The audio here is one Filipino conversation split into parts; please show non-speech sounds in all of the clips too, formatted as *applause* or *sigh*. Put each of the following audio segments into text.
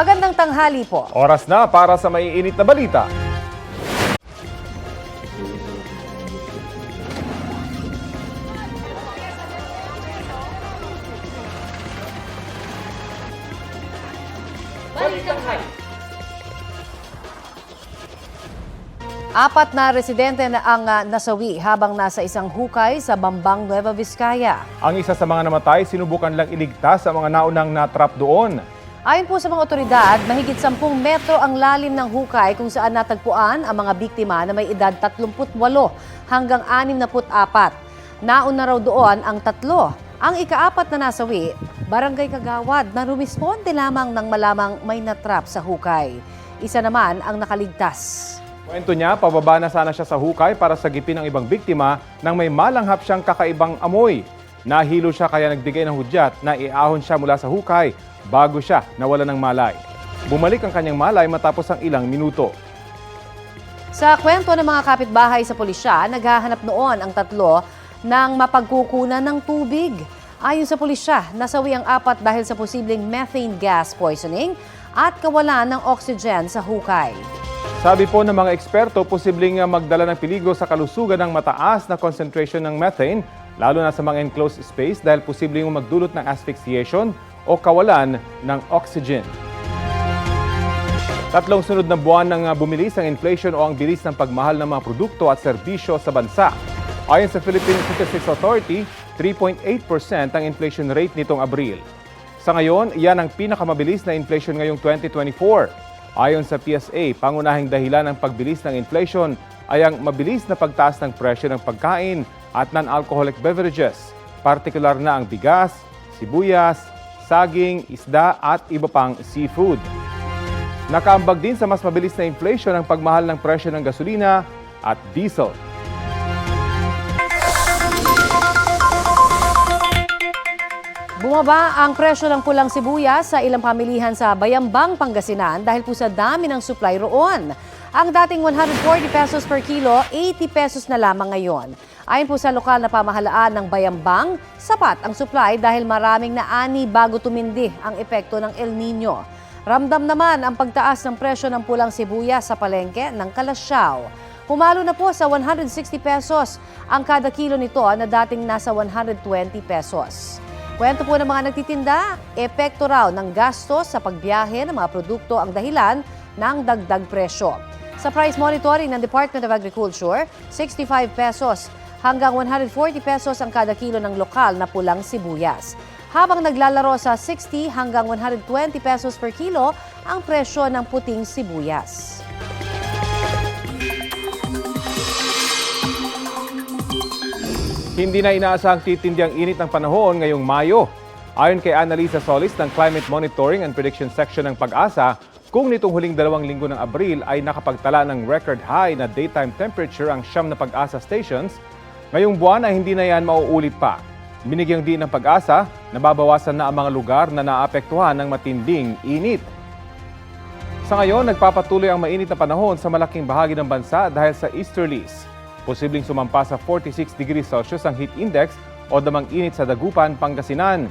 Magandang tanghali po. Oras na para sa maiinit na balita. Apat na residente na ang ah, nasawi habang nasa isang hukay sa Bambang, Nueva Vizcaya. Ang isa sa mga namatay, sinubukan lang iligtas sa mga naunang natrap doon. Ayon po sa mga otoridad, mahigit 10 metro ang lalim ng hukay kung saan natagpuan ang mga biktima na may edad 38 hanggang 64. Nauna raw doon ang tatlo. Ang ikaapat na nasawi, barangay Kagawad na rumisponde lamang ng malamang may natrap sa hukay. Isa naman ang nakaligtas. Kwento niya, pababa na sana siya sa hukay para sagipin ang ibang biktima nang may malanghap siyang kakaibang amoy. Nahilo siya kaya nagbigay ng hudyat na iahon siya mula sa hukay bago siya nawala ng malay. Bumalik ang kanyang malay matapos ang ilang minuto. Sa kwento ng mga kapitbahay sa pulisya, naghahanap noon ang tatlo ng mapagkukunan ng tubig. Ayon sa pulisya, nasawi ang apat dahil sa posibleng methane gas poisoning at kawalan ng oxygen sa hukay. Sabi po ng mga eksperto, posibleng magdala ng peligro sa kalusugan ng mataas na concentration ng methane, lalo na sa mga enclosed space dahil posibleng magdulot ng asphyxiation o kawalan ng oxygen. Tatlong sunod na buwan nang uh, bumilis ang inflation o ang bilis ng pagmahal ng mga produkto at serbisyo sa bansa. Ayon sa Philippine Statistics Authority, 3.8% ang inflation rate nitong Abril. Sa ngayon, iyan ang pinakamabilis na inflation ngayong 2024. Ayon sa PSA, pangunahing dahilan ng pagbilis ng inflation ay ang mabilis na pagtaas ng presyo ng pagkain at non-alcoholic beverages, partikular na ang bigas, sibuyas, saging, isda at iba pang seafood. Nakaambag din sa mas mabilis na inflation ang pagmahal ng presyo ng gasolina at diesel. Bumaba ang presyo ng pulang sibuyas sa ilang pamilihan sa Bayambang, Pangasinan dahil po sa dami ng supply roon. Ang dating 140 pesos per kilo, 80 pesos na lamang ngayon. Ayon po sa lokal na pamahalaan ng Bayambang, sapat ang supply dahil maraming naani bago tumindi ang epekto ng El Nino. Ramdam naman ang pagtaas ng presyo ng pulang sibuyas sa palengke ng Kalasyaw. Pumalo na po sa 160 pesos ang kada kilo nito na dating nasa 120 pesos. Kwento po ng mga nagtitinda, epekto raw ng gastos sa pagbiyahe ng mga produkto ang dahilan ng dagdag presyo. Sa price monitoring ng Department of Agriculture, 65 pesos hanggang 140 pesos ang kada kilo ng lokal na pulang sibuyas. Habang naglalaro sa 60 hanggang 120 pesos per kilo ang presyo ng puting sibuyas. Hindi na inaasahang titindi ang init ng panahon ngayong Mayo. Ayon kay Annalisa Solis ng Climate Monitoring and Prediction Section ng Pag-asa, kung nitong huling dalawang linggo ng Abril ay nakapagtala ng record high na daytime temperature ang siyam na pag-asa stations, ngayong buwan ay hindi na yan mauulit pa. Binigyang din ng pag-asa na babawasan na ang mga lugar na naapektuhan ng matinding init. Sa ngayon, nagpapatuloy ang mainit na panahon sa malaking bahagi ng bansa dahil sa easterlies. Posibleng sumampa sa 46 degrees Celsius ang heat index o damang init sa Dagupan, Pangasinan.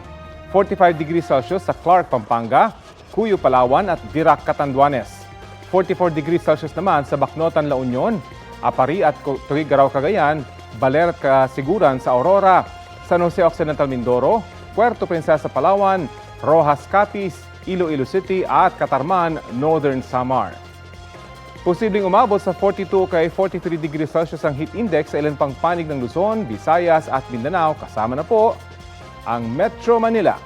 45 degrees Celsius sa Clark, Pampanga, Cuyo, Palawan at Virac, Catanduanes. 44 degrees Celsius naman sa Bacnotan, La Union, Apari at Tuguegarao, Cagayan, Baler, Kasiguran sa Aurora, San Jose Occidental, Mindoro, Puerto Princesa, Palawan, Rojas, Capiz, Iloilo City at Catarman, Northern Samar. Posibleng umabot sa 42 kay 43 degrees Celsius ang heat index sa ilan pang panig ng Luzon, Visayas at Mindanao kasama na po ang Metro Manila.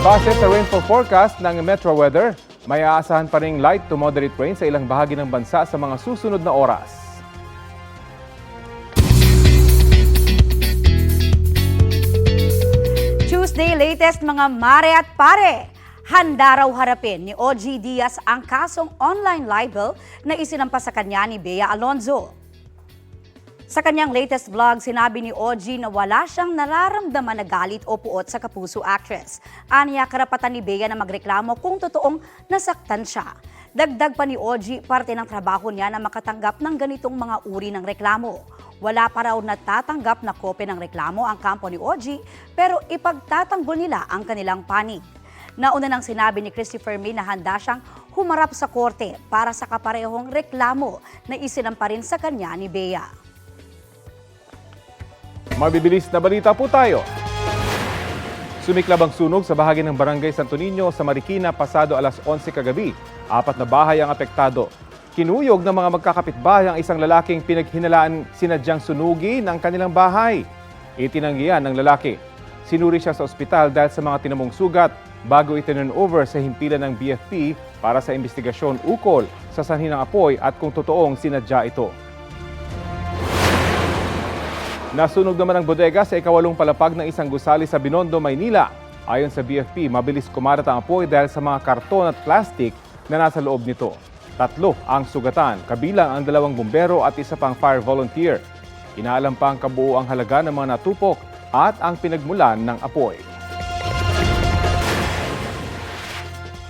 Base sa rainfall forecast ng Metro Weather, may aasahan pa ring light to moderate rain sa ilang bahagi ng bansa sa mga susunod na oras. Tuesday latest mga mare at pare. Handa raw harapin ni OG Diaz ang kasong online libel na isinampas sa kanya ni Bea Alonzo. Sa kanyang latest vlog, sinabi ni OG na wala siyang nararamdaman na galit o puot sa kapuso actress. Aniya karapatan ni Bea na magreklamo kung totoong nasaktan siya. Dagdag pa ni OG, parte ng trabaho niya na makatanggap ng ganitong mga uri ng reklamo. Wala pa raw natatanggap na kopya ng reklamo ang kampo ni OG, pero ipagtatanggol nila ang kanilang panig. Nauna nang sinabi ni Christopher May na handa siyang humarap sa korte para sa kaparehong reklamo na isinampa rin sa kanya ni Bea. Mabibilis na balita po tayo. Sumiklab ang sunog sa bahagi ng Barangay Santo Niño sa Marikina pasado alas 11 kagabi. Apat na bahay ang apektado. Kinuyog ng mga magkakapitbahay ang isang lalaking pinaghinalaan sinadyang sunugin ang kanilang bahay. Itinanggihan ng lalaki. Sinuri siya sa ospital dahil sa mga tinamong sugat bago itinurn over sa himpilan ng BFP para sa investigasyon ukol sa sanhi ng apoy at kung totoong sinadya ito. Nasunog naman ang bodega sa ikawalong palapag ng isang gusali sa Binondo, Maynila. Ayon sa BFP, mabilis kumarat ang apoy dahil sa mga karton at plastic na nasa loob nito. Tatlo ang sugatan, kabilang ang dalawang bumbero at isa pang fire volunteer. Inaalam pa ang kabuoang halaga ng mga natupok at ang pinagmulan ng apoy.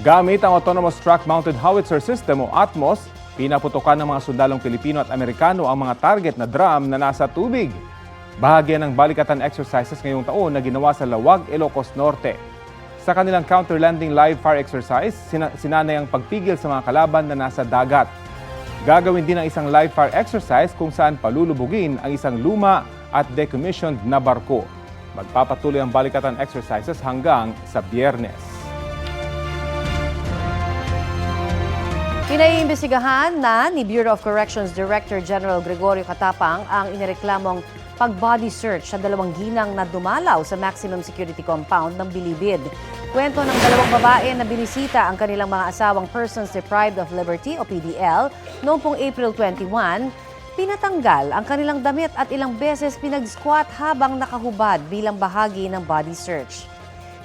Gamit ang Autonomous Truck Mounted Howitzer System o ATMOS, pinaputokan ng mga sundalong Pilipino at Amerikano ang mga target na drum na nasa tubig. Bahagi ng balikatan exercises ngayong taon na ginawa sa Lawag, Ilocos Norte. Sa kanilang counter-landing live fire exercise, sina- sinanay ang pagpigil sa mga kalaban na nasa dagat. Gagawin din ang isang live fire exercise kung saan palulubugin ang isang luma at decommissioned na barko. Magpapatuloy ang balikatan exercises hanggang sa biyernes. Pinaiimbestigahan na ni Bureau of Corrections Director General Gregorio Katapang ang inireklamong pag-body search sa dalawang ginang na dumalaw sa maximum security compound ng Bilibid. Kwento ng dalawang babae na binisita ang kanilang mga asawang persons deprived of liberty o PDL noong pong April 21, pinatanggal ang kanilang damit at ilang beses pinag-squat habang nakahubad bilang bahagi ng body search.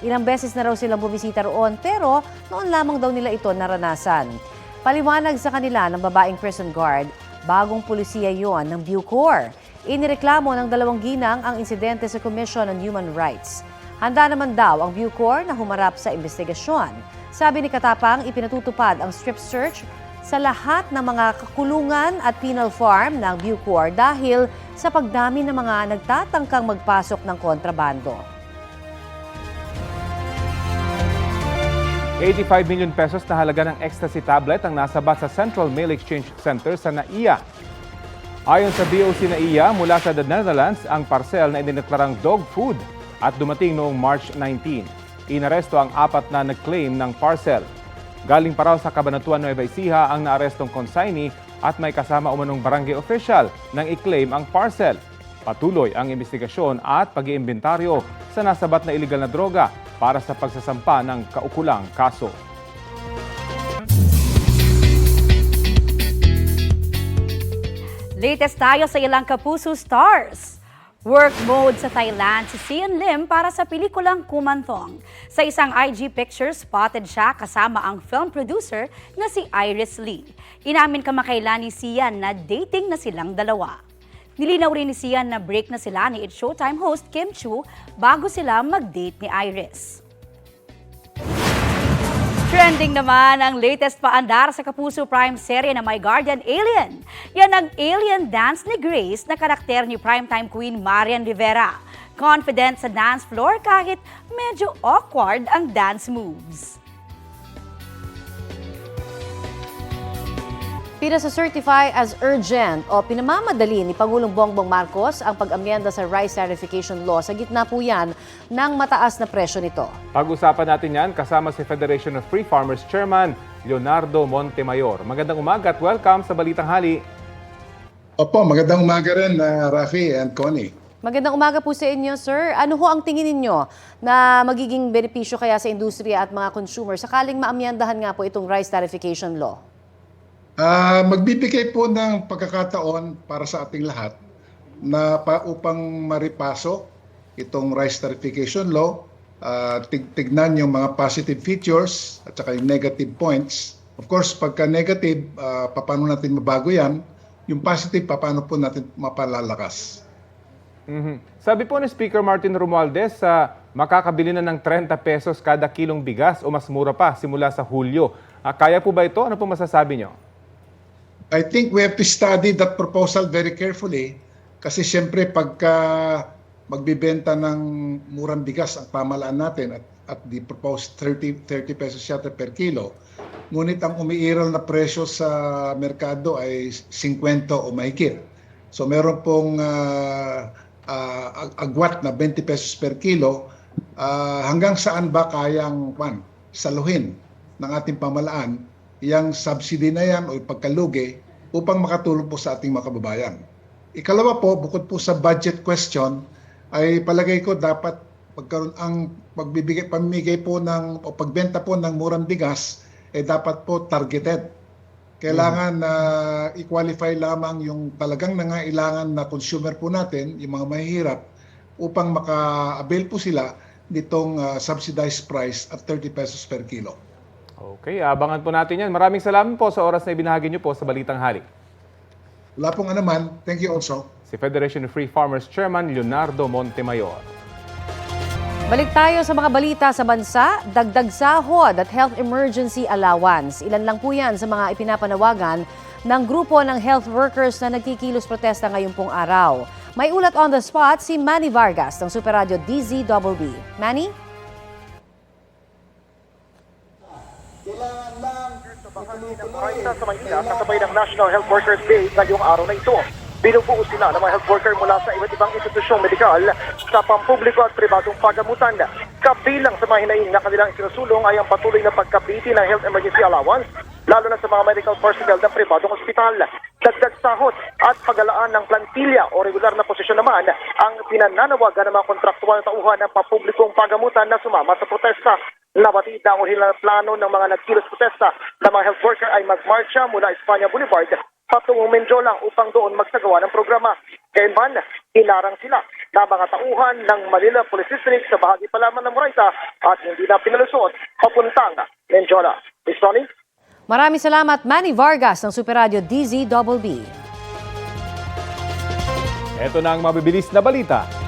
Ilang beses na raw silang bumisita roon pero noon lamang daw nila ito naranasan. Paliwanag sa kanila ng babaeng prison guard, bagong pulisiya yon ng Bucor. Inireklamo ng dalawang ginang ang insidente sa Commission on Human Rights. Handa naman daw ang Bucor na humarap sa investigasyon. Sabi ni Katapang, ipinatutupad ang strip search sa lahat ng mga kakulungan at penal farm ng Bucor dahil sa pagdami ng mga nagtatangkang magpasok ng kontrabando. 85 million pesos na halaga ng ecstasy tablet ang nasabat sa Central Mail Exchange Center sa NAIA. Ayon sa BOC NAIA, mula sa The Netherlands ang parcel na idineklarang dog food at dumating noong March 19. Inaresto ang apat na nag-claim ng parcel. Galing pa raw sa Cabanatuan Nueva Ecija ang naarestong consignee at may kasama umanong barangay official nang i-claim ang parcel. Patuloy ang investigasyon at pag-iimbentaryo sa nasabat na iligal na droga para sa pagsasampa ng kaukulang kaso. Latest tayo sa ilang Kapuso Stars. Work mode sa Thailand si Sian Lim para sa pelikulang Kumantong. Sa isang IG picture, spotted siya kasama ang film producer na si Iris Lee. Inamin kamakailan ni Sian na dating na silang dalawa. Nilinaw rin ni Sian na break na sila ni It's Showtime host Kim Chu bago sila mag-date ni Iris. Trending naman ang latest paandar sa Kapuso Prime serye na My Guardian Alien. Yan ang alien dance ni Grace na karakter ni primetime queen Marian Rivera. Confident sa dance floor kahit medyo awkward ang dance moves. Pinasa-certify as urgent o pinamamadali ni Pangulong Bongbong Marcos ang pag-amyenda sa rice tarification law sa gitna po yan ng mataas na presyo nito. Pag-usapan natin yan kasama si Federation of Free Farmers Chairman Leonardo Montemayor. Magandang umaga at welcome sa Balitang Hali. Opo, magandang umaga rin, uh, Rafi and Connie. Magandang umaga po sa inyo, sir. Ano ho ang tingin ninyo na magiging benepisyo kaya sa industriya at mga consumer sakaling maamyandahan nga po itong rice tarification law? Ah, magbibigay po ng pagkakataon para sa ating lahat na pa, upang maripasok itong rice tarification law, ah, tig- tignan yung mga positive features at saka yung negative points. Of course, pagka negative, ah, paano natin mabago yan? Yung positive, paano po natin mapalalakas? Mhm. Sabi po ni Speaker Martin Romualdez sa makakabili na ng 30 pesos kada kilong bigas o mas mura pa simula sa Hulyo. Ah, kaya po ba ito? Ano po masasabi nyo? I think we have to study that proposal very carefully kasi siyempre pagka magbibenta ng murang bigas ang pamalaan natin at at the proposed 30, 30 pesos yata per kilo. Ngunit ang umiiral na presyo sa merkado ay 50 o mahigit. So meron pong ah, ag- agwat na 20 pesos per kilo. Ah, hanggang saan ba kayang pan, saluhin ng ating pamalaan yung subsidy na yan o pagkalugi upang makatulong po sa ating mga kababayan. Ikalawa po, bukod po sa budget question, ay palagay ko dapat pagkaroon ang pagbibigay pamimigay po ng o pagbenta po ng murang bigas eh dapat po targeted. Kailangan na i-qualify lamang yung talagang nangailangan na consumer po natin, yung mga mahihirap upang maka-avail po sila nitong ah, subsidized price at 30 pesos per kilo. Okay, abangan po natin yan. Maraming salamat po sa oras na ibinahagi niyo po sa Balitang Halik. Wala pong anuman. Thank you also. Si Federation of Free Farmers Chairman Leonardo Montemayor. Balik tayo sa mga balita sa bansa, dagdag sahod at health emergency allowance. Ilan lang po yan sa mga ipinapanawagan ng grupo ng health workers na nagkikilos protesta ngayong pong araw. May ulat on the spot si Manny Vargas ng Super Radio DZBB. Manny? Marita sa Maynila kasabay ng National Health Workers Day ngayong araw na ito. Binubuo sila ng mga health worker mula sa iba't ibang institusyong medikal sa pampubliko at pribadong pagamutan. Kabilang sa mga hinaing na kanilang isinusulong ay ang patuloy na pagkabiti ng health emergency allowance lalo na sa mga medical personnel ng pribadong ospital. Dagdag sahot at pagalaan ng plantilya o regular na posisyon naman ang pinananawagan ng mga kontraktual na tauhan ng papublikong pagamutan na sumama sa protesta. Nabatid ang orihinal na plano ng mga nagkilos protesta na mga health worker ay magmarcha mula Espanya Boulevard patungong Menjola upang doon magsagawa ng programa. Gayunman, hinarang sila na mga tauhan ng Manila Police District sa bahagi pa lamang ng Moraita at hindi na pinalusot papuntang Menjola. Miss Ronnie? Maraming salamat Manny Vargas ng Super Radio DZBB. Ito na ang mabibilis na balita.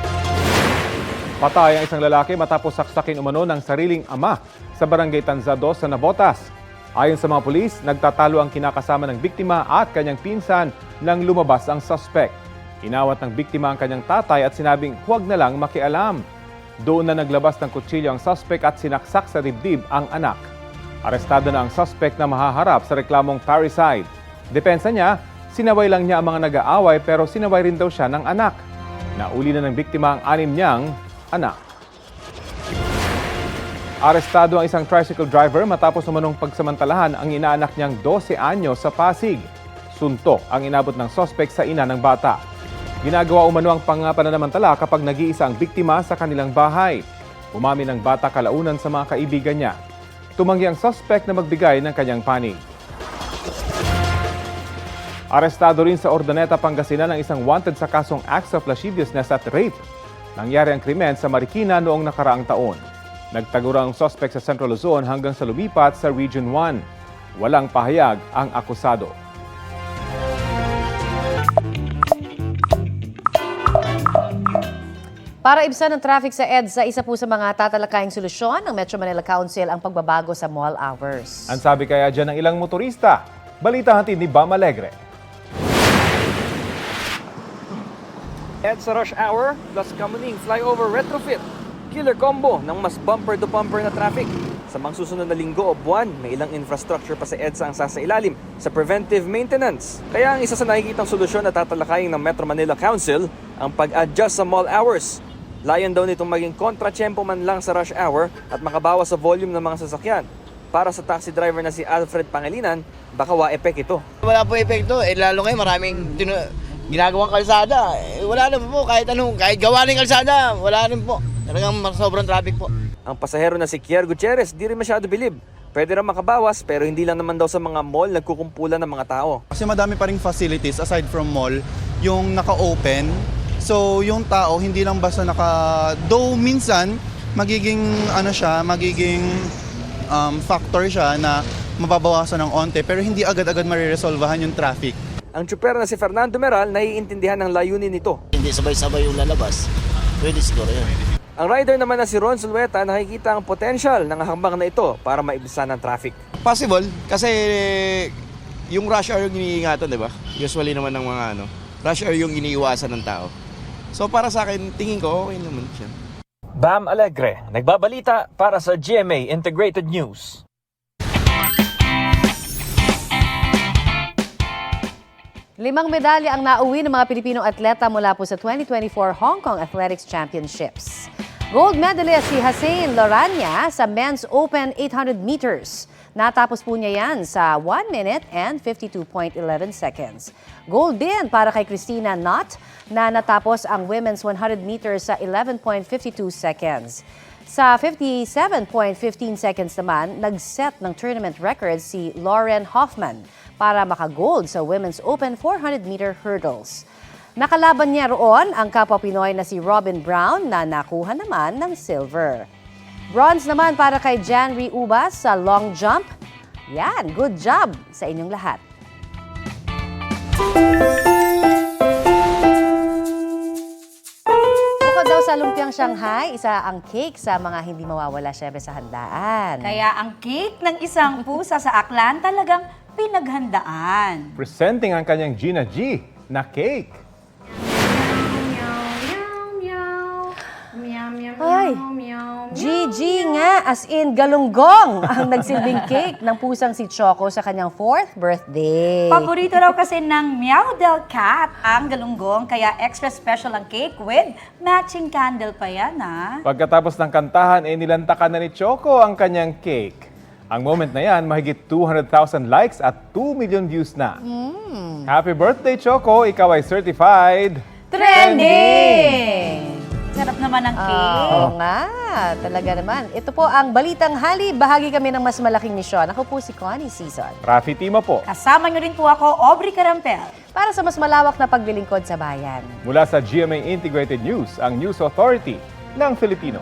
Patay ang isang lalaki matapos saksakin umano ng sariling ama sa barangay Tanzado sa Nabotas. Ayon sa mga pulis, nagtatalo ang kinakasama ng biktima at kanyang pinsan nang lumabas ang suspect. Inawat ng biktima ang kanyang tatay at sinabing huwag na lang makialam. Doon na naglabas ng kutsilyo ang suspect at sinaksak sa dibdib ang anak. Arestado na ang suspect na mahaharap sa reklamong parricide. Depensa niya, sinaway lang niya ang mga nag-aaway pero sinaway rin daw siya ng anak. Nauli na ng biktima ang anim niyang anak. Arestado ang isang tricycle driver matapos umanong pagsamantalahan ang inaanak niyang 12 anyo sa Pasig. Suntok ang inabot ng sospek sa ina ng bata. Ginagawa umano ang panganamantala kapag nag-iisa ang biktima sa kanilang bahay. Umamin ang bata kalaunan sa mga kaibigan niya. Tumanggi ang sospek na magbigay ng kanyang panig. Arestado rin sa Ordaneta, Pangasinan ang isang wanted sa kasong acts of lasciviousness at rape. Nangyari ang krimen sa Marikina noong nakaraang taon. Nagtagura ang suspect sa Central Luzon hanggang sa lumipat sa Region 1. Walang pahayag ang akusado. Para ibsan ang traffic sa EDSA, isa po sa mga tatalakayang solusyon ng Metro Manila Council ang pagbabago sa mall hours. Ang sabi kaya dyan ng ilang motorista. Balita hatid ni Bam Alegre. EDSA Rush Hour plus Kamuning Flyover Retrofit. Killer combo ng mas bumper-to-bumper na traffic. Sa mga susunod na linggo o buwan, may ilang infrastructure pa sa EDSA ang sasailalim sa preventive maintenance. Kaya ang isa sa nakikitang solusyon na tatalakayin ng Metro Manila Council ang pag-adjust sa mall hours. Layan daw nitong maging kontrachempo man lang sa rush hour at makabawas sa volume ng mga sasakyan. Para sa taxi driver na si Alfred Pangilinan, baka wa-epek ito. Wala po epekto. Eh, lalo ngayon maraming ginagawang kalsada. Eh, wala naman po. Kahit anong, kahit gawa ng kalsada, wala rin po. Talagang mas- sobrang traffic po. Ang pasahero na si Kier Gutierrez di rin masyado bilib. Pwede rin makabawas pero hindi lang naman daw sa mga mall nagkukumpulan ng mga tao. Kasi madami pa ring facilities aside from mall, yung naka-open. So yung tao hindi lang basta naka though minsan magiging ano siya, magiging um, factor siya na mababawasan ng onte pero hindi agad-agad mariresolvahan yung traffic. Ang tsuper na si Fernando Meral naiintindihan ng layunin nito. Hindi sabay-sabay yung lalabas. Pwede siguro yun. Ang rider naman na si Ron Sulweta nakikita ang potential ng hakbang na ito para maibsan ang traffic. Possible kasi yung rush hour yung iniingatan, di ba? Usually naman ng mga ano, rush hour yung iniiwasan ng tao. So para sa akin, tingin ko okay naman siya. Bam Alegre, nagbabalita para sa GMA Integrated News. Limang medalya ang nauwi ng mga Pilipinong atleta mula po sa 2024 Hong Kong Athletics Championships. Gold medalist si Hussein Lorania sa Men's Open 800 meters. Natapos po niya yan sa 1 minute and 52.11 seconds. Gold din para kay Christina Knott na natapos ang Women's 100 meters sa 11.52 seconds. Sa 57.15 seconds naman, nag-set ng tournament record si Lauren Hoffman para maka-gold sa Women's Open 400-meter hurdles. Nakalaban niya roon ang kapwa Pinoy na si Robin Brown na nakuha naman ng silver. Bronze naman para kay Janry Ubas sa long jump. Yan, good job sa inyong lahat. Daw sa lumpiang Shanghai, isa ang cake sa mga hindi mawawala syempre sa handaan. Kaya ang cake ng isang pusa sa Aklan talagang pinaghandaan. Presenting ang kanyang Gina G na cake. Ay, GG nga, as in galunggong ang nagsilbing *laughs* cake ng pusang si Choco sa kanyang fourth birthday. Paborito raw kasi ng Meow Del Cat ang galunggong, kaya extra special ang cake with matching candle pa yan, ha? Pagkatapos ng kantahan, eh nilantakan na ni Choco ang kanyang cake. Ang moment na yan, mahigit 200,000 likes at 2 million views na. Happy birthday, Choco! Ikaw ay certified. Trending! Sarap naman ang cake. Oo nga, talaga naman. Ito po ang Balitang Hali. Bahagi kami ng mas malaking misyon. Ako po si Connie Season. Rafi Tima po. Kasama nyo rin po ako, Aubrey Carampel. Para sa mas malawak na paglilingkod sa bayan. Mula sa GMA Integrated News, ang News Authority ng Filipino.